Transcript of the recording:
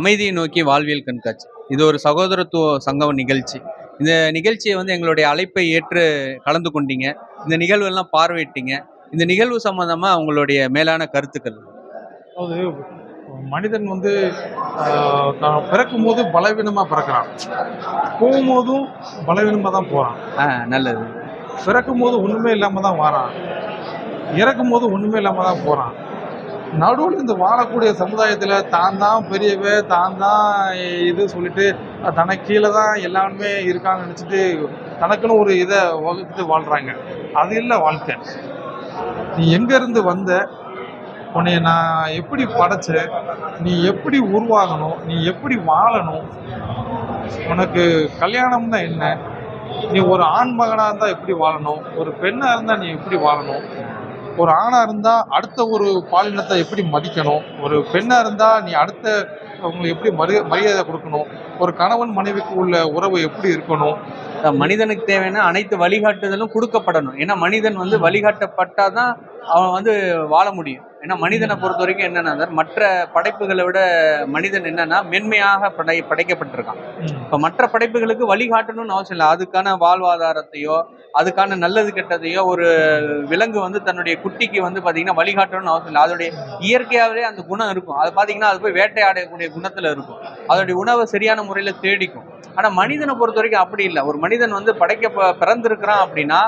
அமைதியை நோக்கி வாழ்வியல் கண்காட்சி. இது ஒரு சகோதரத்துவ சங்கம் நிகழ்ச்சி. இந்த நிகழ்ச்சியை வந்து எங்களுடைய அழைப்பை ஏற்று கலந்து கொண்டீங்க. இந்த நிகழ்வெல்லாம் பார்வையிட்டீங்க. இந்த நிகழ்வு சம்பந்தமா உங்களுடைய மேலான கருத்துக்கள்? அதாவது மனிதன் வந்து பிறக்கும் போது பலவீனமாக பிறக்கிறான். போகும்போதும் பலவீனமாக தான் போகிறான் ஆ நல்லது. பிறக்கும் போது ஒன்றுமே இல்லாமல் தான் வாரான். இறக்கும் போது ஒன்றுமே இல்லாமல் தான் போகிறான் நடுவில் இந்த வாழக்கூடிய சமுதாயத்தில் தான் தான் பெரியவ தான் தான் இது சொல்லிட்டு தனக்கு கீழே தான் எல்லாருமே இருக்கான்னு நினச்சிட்டு தனக்குன்னு ஒரு இதை வகுத்துட்டு வாழ்கிறாங்க அது இல்லை வாழ்க்கை. நீ எங்கேருந்து வந்த? உன்னை நான் எப்படி படைச்சேன் நீ எப்படி உருவாகணும்? நீ எப்படி வாழணும்? உனக்கு கல்யாணம்னா என்ன? நீ ஒரு ஆண் மகனாக இருந்தால் எப்படி வாழணும்? ஒரு பெண்ணாக இருந்தால் நீ எப்படி வாழணும்? ஒரு ஆணாக இருந்தால் அடுத்த ஒரு பாலினத்தை எப்படி மதிக்கணும்? ஒரு பெண்ணாக இருந்தால் நீ அடுத்த அவங்களுக்கு எப்படி மரி மரியாதை கொடுக்கணும்? ஒரு கணவன் மனைவிக்கு உள்ள உறவு எப்படி இருக்கணும்? மனிதனுக்கு தேவையான அனைத்து வழிகாட்டுதலும் கொடுக்கப்படணும். ஏன்னா மனிதன் வந்து வழிகாட்டப்பட்டாதான் அவன் வந்து வாழ முடியும். ஏன்னா மனிதனை பொறுத்த வரைக்கும் என்னன்னா சார், மற்ற படைப்புகளை விட மனிதன் என்னன்னா மென்மையாக படை படைக்கப்பட்டிருக்கான். இப்போ மற்ற படைப்புகளுக்கு வழிகாட்டணும்னு அவசியம் இல்லை. அதுக்கான வாழ்வாதாரத்தையோ அதுக்கான நல்லது கெட்டதையோ ஒரு விலங்கு வந்து தன்னுடைய குட்டிக்கு வந்து பார்த்தீங்கன்னா வழிகாட்டணும்னு அவசியம் இல்லை. அதோடைய இயற்கையாகவே அந்த குணம் இருக்கும். அது பார்த்தீங்கன்னா அது போய் வேட்டையாடக்கூடிய குணத்தில் இருக்கும். அதோடைய உணவை சரியான முறையில் தேடிக்கும். ஆனால் மனிதனை பொறுத்த வரைக்கும் அப்படி இல்லை. ஒரு மனிதன் வந்து படைக்க பிறந்திருக்கிறான் அப்படின்னா